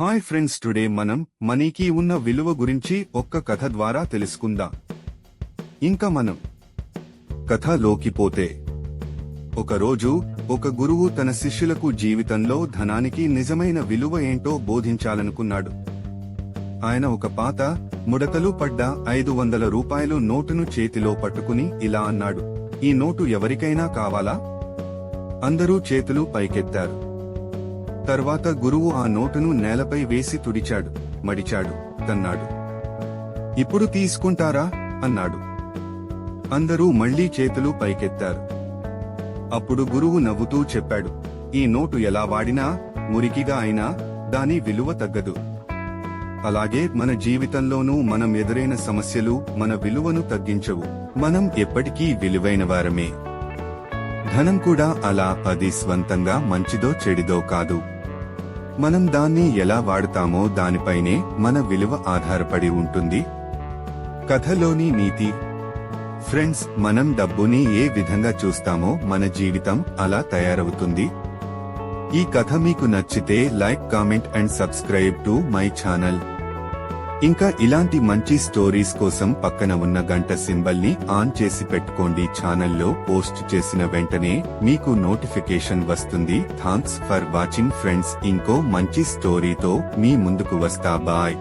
Hi friends today మనం మనీకి ఉన్న విలువ గురించి ఒక్క కథ ద్వారా తెలుసుకుందాం. ఇంకా మనం కథలోకి పోతే ఒకరోజు ఒక గురువు తన శిష్యులకు జీవితంలో ధనానికి నిజమైన విలువ ఏంటో బోధించాలనుకున్నాడు. ఆయన ఒక పాత ముడతలు పడ్డ ఐదు వందల రూపాయలు నోటును చేతిలో పట్టుకుని ఇలా అన్నాడు ఈ నోటు ఎవరికైనా కావాలా? అందరూ చేతులు పైకెత్తారు. తర్వాత గురువు ఆ నోటును నేలపై వేసి తుడిచాడు మడిచాడు తన్నాడు. ఇప్పుడు తీసుకుంటారా? అన్నాడు. అందరూ మళ్ళీ చేతులు పైకెత్తారు. అప్పుడు గురువు నవ్వుతూ చెప్పాడు ఈ నోటు ఎలా వాడినా మురికిగా అయినా దాని విలువ తగ్గదు. అలాగే మన జీవితంలోనూ మనం ఎదురైన సమస్యలు మన విలువను తగ్గించవు. మనం ఎప్పటికీ విలువైన వారమే. ధనం కూడా అలా అది స్వంతంగా మంచిదో చెడిదో కాదు. మనం దాన్ని ఎలా వాడతామో దానిపైనే మన విలువ ఆధారపడి ఉంటుంది. కథలోని నీతి. ఫ్రెండ్స్ మనం డబ్బుని ఏ విధంగా చూస్తామో మన జీవితం అలా తయారవుతుంది. ఈ కథ మీకు నచ్చితే like comment and subscribe to my channel. ఇంకా ఇలాంటి మంచి స్టోరీస్ కోసం పక్కన ఉన్న గంట సింబల్ని ఆన్ చేసి పెట్టుకోండి ఛానల్లో పోస్ట్ చేసిన వెంటనే మీకు నోటిఫికేషన్ వస్తుంది. Thanks for watching friends. ఇంకో మంచి స్టోరీతో మీ ముందుకు వస్తా. బాయ్.